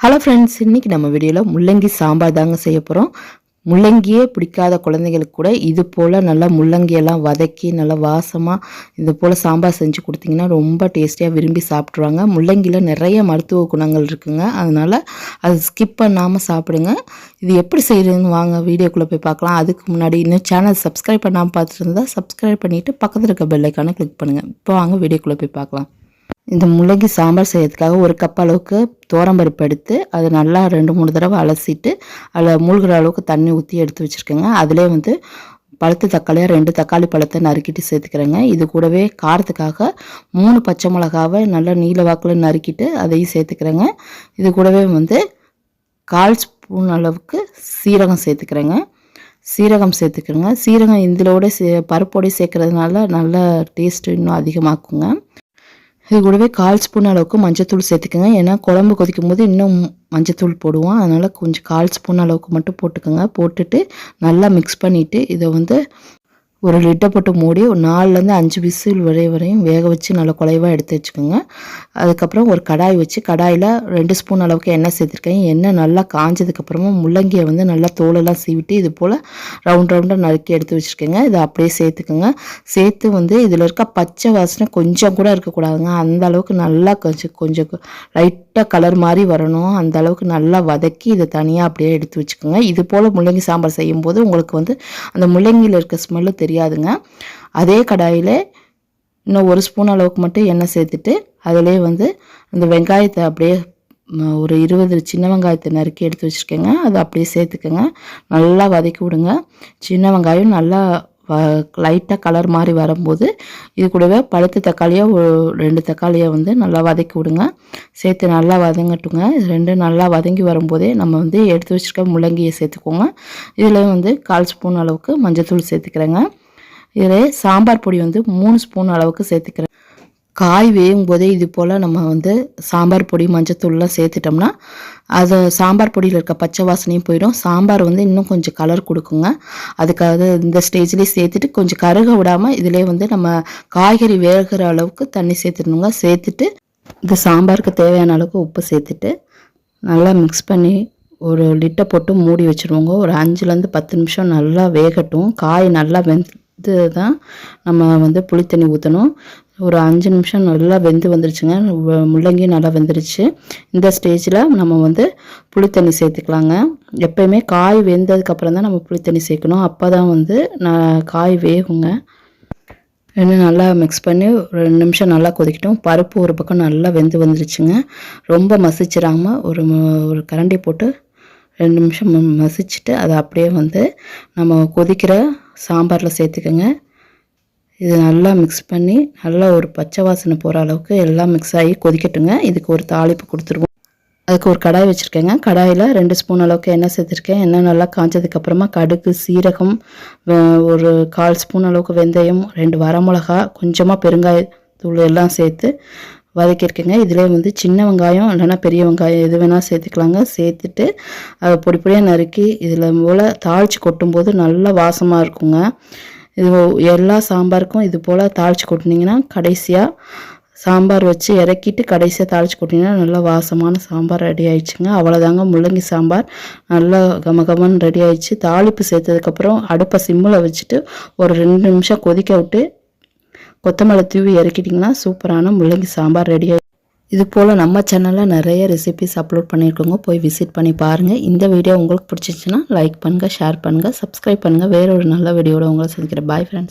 Hello friends இன்றைக்கி நம்ம வீடியோவில் முள்ளங்கி சாம்பார் தாங்க செய்ய போகிறோம் முள்ளங்கியே பிடிக்காத குழந்தைங்களுக்கு கூட இது போல் நல்லா முள்ளங்கியெல்லாம் வதக்கி நல்லா வாசமாக இது போல் சாம்பார் செஞ்சு கொடுத்தீங்கன்னா ரொம்ப டேஸ்டியாக விரும்பி சாப்பிட்ருவாங்க முள்ளங்கியில் நிறைய மருத்துவ குணங்கள் இருக்குங்க. அதனால் அது ஸ்கிப் பண்ணாமல் சாப்பிடுங்க. இது எப்படி செய்கிறதுன்னு வாங்க வீடியோக்குள்ளே போய் பார்க்கலாம். அதுக்கு முன்னாடி இன்னும் சேனல் சப்ஸ்கிரைப் பண்ணாமல் பார்த்துட்டு இருந்தால் சப்ஸ்கிரைப் பண்ணிவிட்டு பக்கத்தில் இருக்க பெல்லைக்கான கிளிக் பண்ணுங்கள் இப்போ வாங்க வீடியோக்குள்ளே போய் பார்க்கலாம். இந்த முள்ளங்கி சாம்பார் செய்யறதுக்காக ஒரு கப் அளவுக்கு தோரம்பருப்பு எடுத்து அதை நல்லா ரெண்டு மூணு தடவை அலசிட்டு அதில் மூழ்கிற அளவுக்கு தண்ணி ஊற்றி எடுத்து வச்சுருக்கேங்க. அதிலே வந்து பழுத்த தக்காளியாக ரெண்டு தக்காளி பழத்தை நறுக்கிட்டு சேர்த்துக்கிறேங்க. இது கூடவே காரத்துக்காக மூணு பச்சை மிளகாவை நல்லா நீல வாக்கில் நறுக்கிட்டு அதையும் சேர்த்துக்கிறேங்க. இது கூடவே வந்து கால் ஸ்பூன் அளவுக்கு சீரகம் சேர்த்துக்கிறேங்க. சீரகம் சேர்த்துக்கிறேங்க. சீரகம் இதிலோட சே பருப்போடு சேர்க்கறதுனால நல்ல டேஸ்ட் இன்னும் அதிகமாக்குங்க. இது கூடவே கால் ஸ்பூன் அளவுக்கு மஞ்சத்தூள் சேர்த்துக்கோங்க. ஏன்னா குழம்பு கொதிக்கும் போது இன்னும் மஞ்சத்தூள் போடுவோம். அதனால் கொஞ்சம் கால் ஸ்பூன் அளவுக்கு மட்டும் போட்டுக்கோங்க. போட்டுட்டு நல்லா மிக்ஸ் பண்ணிவிட்டு இதை வந்து ஒரு லிட்டர் போட்டு மூடி ஒரு நாலுலேருந்து அஞ்சு விசில் வரை வரையும் வேக வச்சு நல்லா குலைவாக எடுத்து வச்சுக்கோங்க. அதுக்கப்புறம் ஒரு கடாய் வச்சு கடாயில் ரெண்டு ஸ்பூன் அளவுக்கு எண்ணெய் சேர்த்துருக்கேன். எண்ணெய் நல்லா காஞ்சதுக்கப்புறமா முள்ளங்கியை வந்து நல்லா தோலெல்லாம் சீவிட்டு இது போல் ரவுண்ட் ரவுண்டாக நறுக்கி எடுத்து வச்சுருக்கேங்க. இதை அப்படியே சேர்த்துக்கோங்க. சேர்த்து வந்து இதில் இருக்க பச்சை வாசனை கொஞ்சம் கூட இருக்கக்கூடாதுங்க. அந்த அளவுக்கு நல்லா கொஞ்சம் கொஞ்சம் லைட்டாக கலர் மாதிரி வரணும். அந்த அளவுக்கு நல்லா வதக்கி இதை தனியாக அப்படியே எடுத்து வச்சுக்கோங்க. இது போல் முள்ளங்கி சாம்பார் செய்யும்போது உங்களுக்கு வந்து அந்த முள்ளங்கியில் இருக்க ஸ்மெல்லு தெரியாதுங்க. அதே கடாயில் இன்னும் ஒரு ஸ்பூன் அளவுக்கு மட்டும் எண்ணெய் சேர்த்துட்டு அதிலே வந்து அந்த வெங்காயத்தை அப்படியே ஒரு இருபது சின்ன வெங்காயத்தை நறுக்கி எடுத்து வச்சுருக்கேங்க. அதை அப்படியே சேர்த்துக்கோங்க. நல்லா வதக்கி விடுங்க. சின்ன வெங்காயம் நல்லா லைட்டாக கலர் மாதிரி வரும்போது இது கூடவே பழுத்த தக்காளியாக ரெண்டு தக்காளியை வந்து நல்லா வதக்கி விடுங்க. சேர்த்து நல்லா வதங்கட்டுங்க. ரெண்டு நல்லா வதங்கி வரும்போதே நம்ம வந்து எடுத்து வச்சுருக்க முள்ளங்கியை சேர்த்துக்கோங்க. இதில் வந்து கால் ஸ்பூன் அளவுக்கு மஞ்சத்தூள் சேர்த்துக்கிறேங்க. இதில் சாம்பார் பொடி வந்து மூணு ஸ்பூன் அளவுக்கு சேர்த்துக்கிறேன். காய் வேகும் போதே இது போல் நம்ம வந்து சாம்பார் பொடி மஞ்சத்தூள்லாம் சேர்த்துட்டோம்னா அது சாம்பார் பொடியில் இருக்க பச்சை வாசனையும் போயிடும். சாம்பார் வந்து இன்னும் கொஞ்சம் கலர் கொடுக்குங்க. அதுக்காக இந்த ஸ்டேஜ்லேயே சேர்த்துட்டு கொஞ்சம் கருக விடாமல் இதிலே வந்து நம்ம காய்கறி வேகிற அளவுக்கு தண்ணி சேர்த்துடணுங்க. சேர்த்துட்டு இந்த சாம்பாருக்கு தேவையான அளவுக்கு உப்பு சேர்த்துட்டு நல்லா மிக்ஸ் பண்ணி ஒரு லிட்டை போட்டு மூடி வச்சுருவோங்க. ஒரு அஞ்சுலேருந்து பத்து நிமிஷம் நல்லா வேகட்டும். காய் நல்லா வெந்து தான் நம்ம வந்து புளித்தண்ணி ஊற்றணும் ஒரு அஞ்சு நிமிஷம் நல்லா வெந்து வந்துருச்சுங்க. முள்ளங்கி நல்லா வெந்துருச்சு. இந்த ஸ்டேஜில் நம்ம வந்து புளி தண்ணி சேர்த்துக்கலாங்க. எப்போயுமே காய் வெந்ததுக்கப்புறம் தான் நம்ம புளி தண்ணி சேர்க்கணும். அப்போ தான் வந்து நான் காய் வேகுங்க. இன்னும் நல்லா மிக்ஸ் பண்ணி ஒரு ரெண்டு நிமிஷம் நல்லா கொதிக்கட்டும். பருப்பு ஒரு பக்கம் நல்லா வெந்து வந்துருச்சுங்க. ரொம்ப மசிச்சிடாமல் ஒரு ஒரு கரண்டி போட்டு ரெண்டு நிமிஷம் மசிச்சுட்டு அதை அப்படியே வந்து நம்ம கொதிக்கிற சாம்பாரில் சேர்த்துக்கோங்க. இது நல்லா மிக்ஸ் பண்ணி நல்லா ஒரு பச்சை வாசனை போகிற அளவுக்கு எல்லாம் மிக்ஸ் ஆகி கொதிக்கட்டுங்க. இதுக்கு ஒரு தாளிப்பு கொடுத்துருவோம். அதுக்கு ஒரு கடாய் வச்சுருக்கேங்க. கடாயில் ரெண்டு ஸ்பூன் அளவுக்கு எண்ணெய் சேர்த்துருக்கேன். எண்ணெய் நல்லா காஞ்சதுக்கப்புறமா கடுகு சீரகம் ஒரு கால் ஸ்பூன் அளவுக்கு வெந்தயம் ரெண்டு வரமிளகா கொஞ்சமாக பெருங்காயத்தூள் எல்லாம் சேர்த்து வதக்கியிருக்கேங்க. இதிலே வந்து சின்ன வெங்காயம் இல்லைன்னா பெரிய வெங்காயம் எது வேணால் சேர்த்துக்கலாங்க. சேர்த்துட்டு அதை பொடி பொடியாக நறுக்கி இதில் போல் தாளித்து கொட்டும்போது நல்லா வாசமாக இருக்குங்க. இது எல்லா சாம்பாருக்கும் இது போல் தாளித்து கொட்டினீங்கன்னா கடைசியாக சாம்பார் வச்சு இறக்கிட்டு கடைசியாக தாளித்து கொட்டிங்கன்னா நல்லா வாசமான சாம்பார் ரெடி ஆயிடுச்சுங்க. அவ்வளோதாங்க முள்ளங்கி சாம்பார். நல்லா கமகமன் ரெடி ஆயிடுச்சு. தாளிப்பு சேர்த்ததுக்கப்புறம் அடுப்பை சிம்மில் வச்சுட்டு ஒரு ரெண்டு நிமிஷம் கொதிக்க விட்டு கொத்தமல்லி தூவி இறக்கிட்டிங்கன்னா சூப்பரான முள்ளங்கி சாம்பார் ரெடி இது போல் நம்ம சேனலில் நிறைய ரெசிபிஸ் அப்லோட் பண்ணியிருக்கோங்க. போய் விசிட் பண்ணி பாருங்கள் இந்த வீடியோ உங்களுக்கு பிடிச்சிச்சின்னா லைக் பண்ணுங்கள் ஷேர் பண்ணுங்கள் சப்ஸ்கிரைப் பண்ணுங்கள் வேற ஒரு நல்ல வீடியோட உங்களை சந்திக்கிறேன். Bye friends